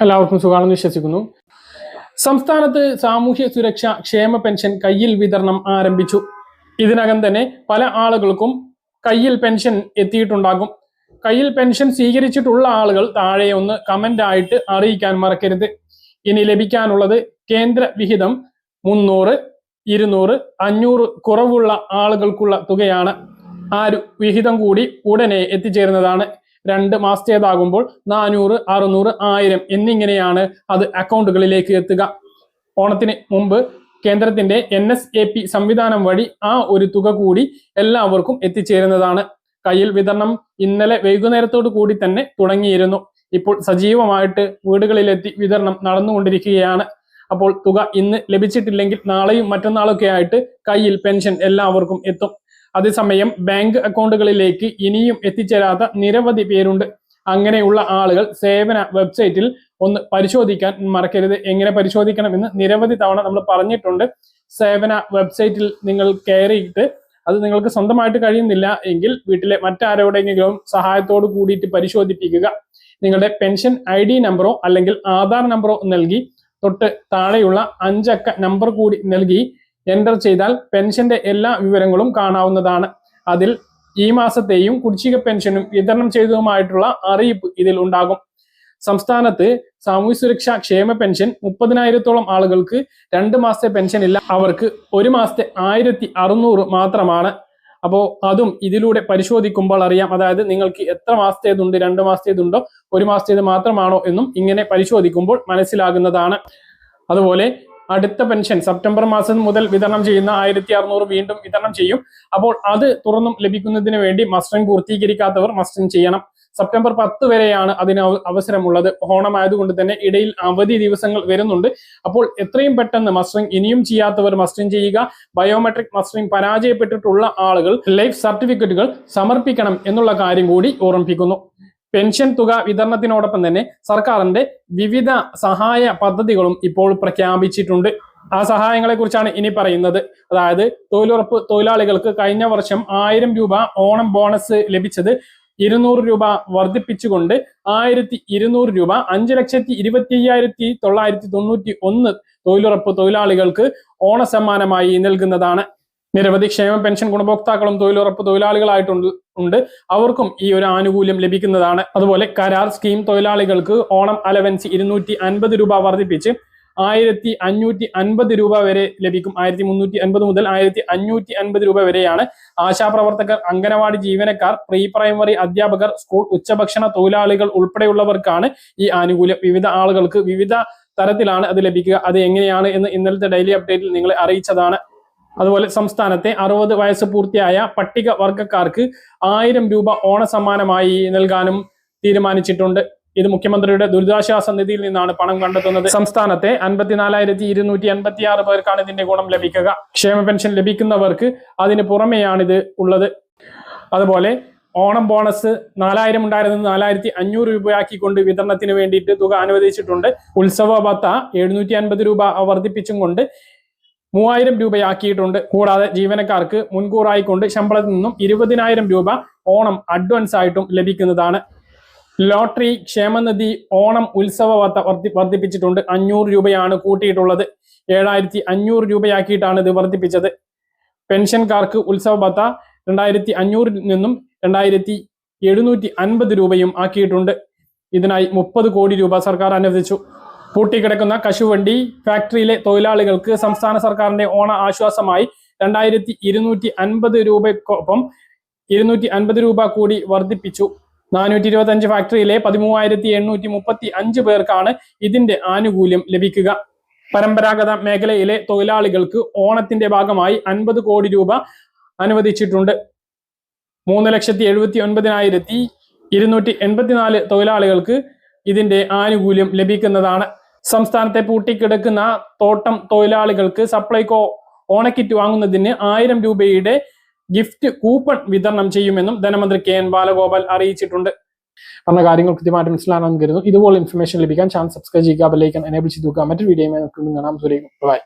എല്ലാവർക്കും സുഖമാണെന്ന് വിശ്വസിക്കുന്നു. സംസ്ഥാനത്ത് സാമൂഹ്യ സുരക്ഷ ക്ഷേമ പെൻഷൻ കയ്യിൽ വിതരണം ആരംഭിച്ചു. ഇതിനകം തന്നെ പല ആളുകൾക്കും കയ്യിൽ പെൻഷൻ എത്തിയിട്ടുണ്ടാകും. കയ്യിൽ പെൻഷൻ സ്വീകരിച്ചിട്ടുള്ള ആളുകൾ താഴെ ഒന്ന് കമന്റ് ആയിട്ട് അറിയിക്കാൻ മറക്കരുത്. ഇനി ലഭിക്കാനുള്ളത് കേന്ദ്ര വിഹിതം മുന്നൂറ് ഇരുന്നൂറ് അഞ്ഞൂറ് കുറവുള്ള ആളുകൾക്കുള്ള തുകയാണ്. ആ വിഹിതം കൂടി ഉടനെ എത്തിച്ചേരുന്നതാണ്. രണ്ട് മാസത്തേതാകുമ്പോൾ നാനൂറ് അറുന്നൂറ് ആയിരം എന്നിങ്ങനെയാണ് അത് അക്കൗണ്ടുകളിലേക്ക് എത്തുക. ഓണത്തിന് മുമ്പ് കേന്ദ്രത്തിന്റെ എൻ എസ് എ പി സംവിധാനം വഴി ആ ഒരു തുക കൂടി എല്ലാവർക്കും എത്തിച്ചേരുന്നതാണ്. കയ്യിൽ വിതരണം ഇന്നലെ വൈകുന്നേരത്തോടു കൂടി തന്നെ തുടങ്ങിയിരുന്നു. ഇപ്പോൾ സജീവമായിട്ട് വീടുകളിലെത്തി വിതരണം നടന്നുകൊണ്ടിരിക്കുകയാണ്. അപ്പോൾ തുക ഇന്ന് ലഭിച്ചിട്ടില്ലെങ്കിൽ നാളെയും മറ്റന്നാളൊക്കെ ആയിട്ട് കയ്യിൽ പെൻഷൻ എല്ലാവർക്കും എത്തും. അതേസമയം ബാങ്ക് അക്കൗണ്ടുകളിലേക്ക് ഇനിയും എത്തിച്ചേരാത്ത നിരവധി പേരുണ്ട്. അങ്ങനെയുള്ള ആളുകൾ സേവന വെബ്സൈറ്റിൽ ഒന്ന് പരിശോധിക്കാൻ മറക്കരുത്. എങ്ങനെ പരിശോധിക്കണമെന്ന് നിരവധി തവണ നമ്മൾ പറഞ്ഞിട്ടുണ്ട്. സേവന വെബ്സൈറ്റിൽ നിങ്ങൾ കയറിയിട്ട് അത് നിങ്ങൾക്ക് സ്വന്തമായിട്ട് കഴിയുന്നില്ല എങ്കിൽ വീട്ടിലെ മറ്റാരോടെങ്കിലും സഹായത്തോട് കൂടിയിട്ട് പരിശോധിപ്പിക്കുക. നിങ്ങളുടെ പെൻഷൻ ഐ ഡി നമ്പറോ അല്ലെങ്കിൽ ആധാർ നമ്പറോ നൽകി തൊട്ട് താഴെയുള്ള അഞ്ചക്ക നമ്പർ കൂടി നൽകി എന്റർ ചെയ്താൽ പെൻഷന്റെ എല്ലാ വിവരങ്ങളും കാണാവുന്നതാണ്. അതിൽ ഈ മാസത്തെയും കുടിശ്ശിക പെൻഷനും വിതരണം ചെയ്തതുമായിട്ടുള്ള അറിയിപ്പ് ഇതിൽ ഉണ്ടാകും. സംസ്ഥാനത്ത് സാമൂഹ്യ സുരക്ഷാ ക്ഷേമ പെൻഷൻ മുപ്പതിനായിരത്തോളം ആളുകൾക്ക് രണ്ട് മാസത്തെ പെൻഷൻ ഇല്ല. അവർക്ക് ഒരു മാസത്തെ ആയിരത്തി അറുന്നൂറ് മാത്രമാണ്. അപ്പോൾ അതും ഇതിലൂടെ പരിശോധിക്കുമ്പോൾ അറിയാം. അതായത് നിങ്ങൾക്ക് എത്ര മാസത്തേതുണ്ട് രണ്ട് മാസത്തേതുണ്ടോ ഒരു മാസത്തേത് മാത്രമാണോ എന്നും ഇങ്ങനെ പരിശോധിക്കുമ്പോൾ മനസ്സിലാകുന്നതാണ്. അതുപോലെ അടുത്ത പെൻഷൻ സെപ്റ്റംബർ മാസം മുതൽ വിതരണം ചെയ്യുന്ന ആയിരത്തി അറുന്നൂറ് വീണ്ടും വിതരണം ചെയ്യും. അപ്പോൾ അത് തുറന്നും ലഭിക്കുന്നതിന് വേണ്ടി മസ്റ്ററിംഗ് പൂർത്തീകരിക്കാത്തവർ മസ്റ്ററിംഗ് ചെയ്യണം. സെപ്റ്റംബർ പത്ത് വരെയാണ് അതിന് അവ- അവസരമുള്ളത്. ഓണമായതുകൊണ്ട് തന്നെ ഇടയിൽ അവധി ദിവസങ്ങൾ വരുന്നുണ്ട്. അപ്പോൾ എത്രയും പെട്ടെന്ന് മസ്റ്ററിംഗ് ഇനിയും ചെയ്യാത്തവർ മസ്റ്ററിംഗ് ചെയ്യുക. ബയോമെട്രിക് മസ്റ്ററിംഗ് പരാജയപ്പെട്ടിട്ടുള്ള ആളുകൾ ലൈഫ് സർട്ടിഫിക്കറ്റുകൾ സമർപ്പിക്കണം എന്നുള്ള കാര്യം കൂടി ഓർമ്മിപ്പിക്കുന്നു. പെൻഷൻ തുക വിതരണത്തിനോടൊപ്പം തന്നെ സർക്കാരിന്റെ വിവിധ സഹായ പദ്ധതികളും ഇപ്പോൾ പ്രഖ്യാപിച്ചിട്ടുണ്ട്. ആ സഹായങ്ങളെ കുറിച്ചാണ് ഇനി പറയുന്നത്. അതായത് തൊഴിലുറപ്പ് തൊഴിലാളികൾക്ക് കഴിഞ്ഞ വർഷം ആയിരം രൂപ ഓണം ബോണസ് ലഭിച്ചത് ഇരുന്നൂറ് രൂപ വർദ്ധിപ്പിച്ചുകൊണ്ട് ആയിരത്തി ഇരുന്നൂറ് രൂപ അഞ്ച് ലക്ഷത്തി ഇരുപത്തി അയ്യായിരത്തി തൊള്ളായിരത്തി തൊണ്ണൂറ്റി ഒന്ന് തൊഴിലുറപ്പ് തൊഴിലാളികൾക്ക് ഓണസമ്മാനമായി നൽകുന്നതാണ്. നിരവധി ക്ഷേമ പെൻഷൻ ഗുണഭോക്താക്കളും തൊഴിലുറപ്പ് തൊഴിലാളികളായിട്ടുണ്ട് ഉണ്ട്. അവർക്കും ഈ ഒരു ആനുകൂല്യം ലഭിക്കുന്നതാണ്. അതുപോലെ കരാർ സ്കീം തൊഴിലാളികൾക്ക് ഓണം അലവൻസ് ഇരുന്നൂറ്റി അൻപത് രൂപ വർദ്ധിപ്പിച്ച് ആയിരത്തി അഞ്ഞൂറ്റി അൻപത് രൂപ വരെ ലഭിക്കും. ആയിരത്തി മുന്നൂറ്റി അൻപത് മുതൽ ആയിരത്തി അഞ്ഞൂറ്റി അൻപത് രൂപ വരെയാണ് ആശാപ്രവർത്തകർ അംഗനവാടി ജീവനക്കാർ പ്രീ പ്രൈമറി അധ്യാപകർ സ്കൂൾ ഉച്ചഭക്ഷണ തൊഴിലാളികൾ ഉൾപ്പെടെയുള്ളവർക്കാണ് ഈ ആനുകൂല്യം. വിവിധ ആളുകൾക്ക് വിവിധ തരത്തിലാണ് അത് ലഭിക്കുക. അത് എങ്ങനെയാണ് എന്ന് ഇന്നലത്തെ ഡെയിലി അപ്ഡേറ്റിൽ നിങ്ങളെ അറിയിച്ചതാണ്. അതുപോലെ സംസ്ഥാനത്തെ അറുപത് വയസ്സ് പൂർത്തിയായ പട്ടിക വർഗക്കാർക്ക് ആയിരം രൂപ ഓണസമ്മാനമായി നൽകാനും തീരുമാനിച്ചിട്ടുണ്ട്. ഇത് മുഖ്യമന്ത്രിയുടെ ദുരിതാശ്വാസ നിധിയിൽ നിന്നാണ് പണം കണ്ടെത്തുന്നത്. സംസ്ഥാനത്തെ അൻപത്തിനാലായിരത്തി ഇരുന്നൂറ്റി അൻപത്തി ആറ് പേർക്കാണ് ഇതിന്റെ ഗുണം ലഭിക്കുക. ക്ഷേമ പെൻഷൻ ലഭിക്കുന്നവർക്ക് അതിന് പുറമെയാണിത് ഉള്ളത്. അതുപോലെ ഓണം ബോണസ് നാലായിരം ഉണ്ടായിരുന്നത് നാലായിരത്തി അഞ്ഞൂറ് രൂപയാക്കിക്കൊണ്ട് വിതരണത്തിന് വേണ്ടിയിട്ട് തുക അനുവദിച്ചിട്ടുണ്ട്. ഉത്സവ ഭത്ത എഴുന്നൂറ്റി അൻപത് രൂപ വർദ്ധിപ്പിച്ചും കൊണ്ട് മൂവായിരം രൂപയാക്കിയിട്ടുണ്ട്. കൂടാതെ ജീവനക്കാർക്ക് മുൻകൂറായിക്കൊണ്ട് ശമ്പളത്തിൽ നിന്നും ഇരുപതിനായിരം രൂപ ഓണം അഡ്വാൻസ് ആയിട്ടും ലഭിക്കുന്നതാണ്. ലോട്ടറി ക്ഷേമനിധി ഓണം ഉത്സവ വർദ്ധി വർദ്ധിപ്പിച്ചിട്ടുണ്ട് അഞ്ഞൂറ് രൂപയാണ് കൂട്ടിയിട്ടുള്ളത്. ഏഴായിരത്തി അഞ്ഞൂറ് രൂപയാക്കിയിട്ടാണ് ഇത് വർദ്ധിപ്പിച്ചത് പെൻഷൻകാർക്ക് ഉത്സവ ഭത്ത രണ്ടായിരത്തി അഞ്ഞൂറിൽ നിന്നും രണ്ടായിരത്തി എഴുന്നൂറ്റി അൻപത് രൂപയും ആക്കിയിട്ടുണ്ട്. ഇതിനായി മുപ്പത് കോടി രൂപ സർക്കാർ അനുവദിച്ചു. പൂട്ടിക്കിടക്കുന്ന കശുവണ്ടി ഫാക്ടറിയിലെ തൊഴിലാളികൾക്ക് സംസ്ഥാന സർക്കാരിന്റെ ഓണ ആശ്വാസമായി രണ്ടായിരത്തി ഇരുന്നൂറ്റി അൻപത് രൂപയ്ക്കൊപ്പം ഇരുന്നൂറ്റി അൻപത് രൂപ കൂടി വർദ്ധിപ്പിച്ചു. നാനൂറ്റി ഇരുപത്തി അഞ്ച് ഫാക്ടറിയിലെ പതിമൂവായിരത്തി എണ്ണൂറ്റി മുപ്പത്തി അഞ്ച് പേർക്കാണ് ഇതിന്റെ ആനുകൂല്യം ലഭിക്കുക. പരമ്പരാഗത മേഖലയിലെ തൊഴിലാളികൾക്ക് ഓണത്തിന്റെ ഭാഗമായി അൻപത് കോടി രൂപ അനുവദിച്ചിട്ടുണ്ട്. മൂന്ന് ലക്ഷത്തി എഴുപത്തി ഒൻപതിനായിരത്തി ഇരുന്നൂറ്റി എൺപത്തിനാല് തൊഴിലാളികൾക്ക് ഇതിന്റെ ആനുകൂല്യം ലഭിക്കുന്നതാണ്. സംസ്ഥാനത്തെ പൂട്ടിക്കിടക്കുന്ന തോട്ടം തൊഴിലാളികൾക്ക് സപ്ലൈകോ ഓണക്കിറ്റ് വാങ്ങുന്നതിന് ആയിരം രൂപയുടെ ഗിഫ്റ്റ് കൂപ്പൺ വിതരണം ചെയ്യുമെന്നും ധനമന്ത്രി കെ എൻ ബാലഗോപാൽ അറിയിച്ചിട്ടുണ്ട്. പറഞ്ഞ കാര്യങ്ങൾ കൃത്യമായിട്ട് മനസ്സിലാണെന്ന് കരുതുന്നു. ഇതുപോലെ ഇൻഫർമേഷൻ ലഭിക്കാൻ ചാനൽ സബ്സ്ക്രൈബ് ചെയ്യുക ബെല്ലൈക്കൻ എനേബിൾ ചെയ്ത് മറ്റൊരു വീഡിയോ കാണാം. സുരേഖ് ബൈ